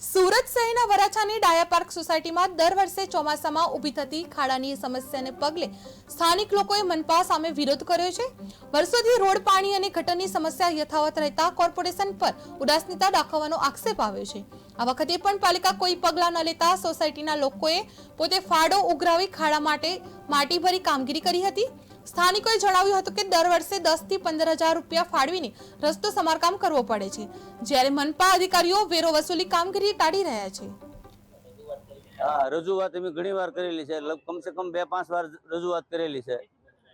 સુરત શહેરના વરાછાની ડાયા પાર્ક સોસાયટીમાં દર વર્ષે ચોમાસામાં ઊભી થતી ખાડાની સમસ્યાને પગલે સ્થાનિક લોકોએ મનપા સામે વિરોધ કર્યો છે. વર્ષોથી રોડ પાણી અને ગટરની સમસ્યા યથાવત રહેતા કોર્પોરેશન પર ઉદાસીનતા દાખવવાનો આક્ષેપ આવ્યો છે. આ વખતે પણ પાલિકા કોઈ પગલાં ન લેતા સોસાયટીના લોકોએ પોતે ફાડો ઉઘરાવી ખાડા માટે માટી ભરી કામગીરી કરી હતી. સ્થાનિકોએ જણાવ્યું હતું કે દર વર્ષે દસથી પંદર હજાર રૂપિયા ફાળવીને રસ્તો સમારકામ કરવો પડે છે. જ્યારે મનપા અધિકારીઓ વેરો વસૂલી કામગીરી ટાળી રહ્યા છે. હા રજૂઆત એમ ઘણી વાર કરેલી છે. કમસે કમ બે પાંચ વાર રજૂઆત કરેલી છે.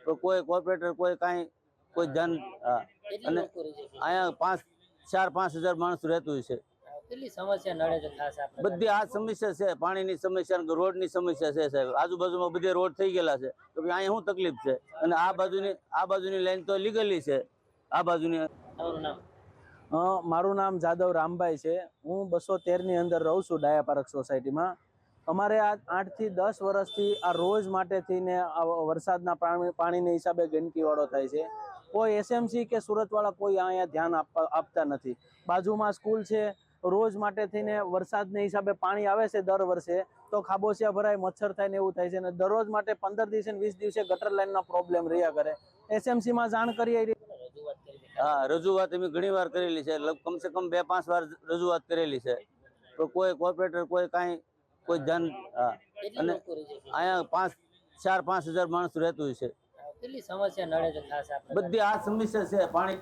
તો કોઈ કોર્પોરેટર કોઈ કાંઈ કોઈ ધ્યાન હા. અને અહીંયા પાંચ ચાર પાંચ હજાર માણસ રહેતું છે. કેટલી સમસ્યા નડે છે ખાસ આપણે બધી આ સમસ્યા છે પાણીની સમસ્યા અને રોડની સમસ્યા છે સાહેબ. આજુબાજુમાં બધે રોડ થઈ ગયેલા છે. તો અહીંયા શું તકલીફ છે? અને આ બાજુની આ બાજુની લાઈન તો લીગલી છે. આ બાજુની નામ? મારું નામ જાદવ રામભાઈ છે. હું બસો તેરની અંદર રહું છું ડાયા પાર્ક સોસાયટીમાં. અમારે આ આઠથી દસ વર્ષથી આ રોજ માટે થઈને આ વરસાદના પાણીને હિસાબે ગંદકીવાળો થાય છે. કોઈ એસએમસી કે સુરતવાળા કોઈ અહીંયા ધ્યાન આપતા નથી. બાજુમાં સ્કૂલ છે રોજ માટે થઈને વરસાદને હિસાબે પાણી આવે છે દર વર્ષે તો ખાબોચિયા ભરાય મચ્છર થાય ને એવું થાય છે. અને દરરોજ માટે પંદર દિવસે ને વીસ દિવસે ગટર લાઈનનો પ્રોબ્લેમ રહ્યા કરે. એસએમસીમાં જાણ કરીએ હા રજૂઆત એમ ઘણી વાર કરેલી છે. કમસે કમ બે પાંચ વાર રજૂઆત કરેલી છે. તો કોઈ કોર્પોરેટર કોઈ કાંઈ કોઈ ધ્યાન હા. અને અહીંયા પાંચ ચાર પાંચ હજાર માણસ રહેતું છે. કેટલી સમસ્યા નડે છે બધી આ સમસ્યા છે. પાણી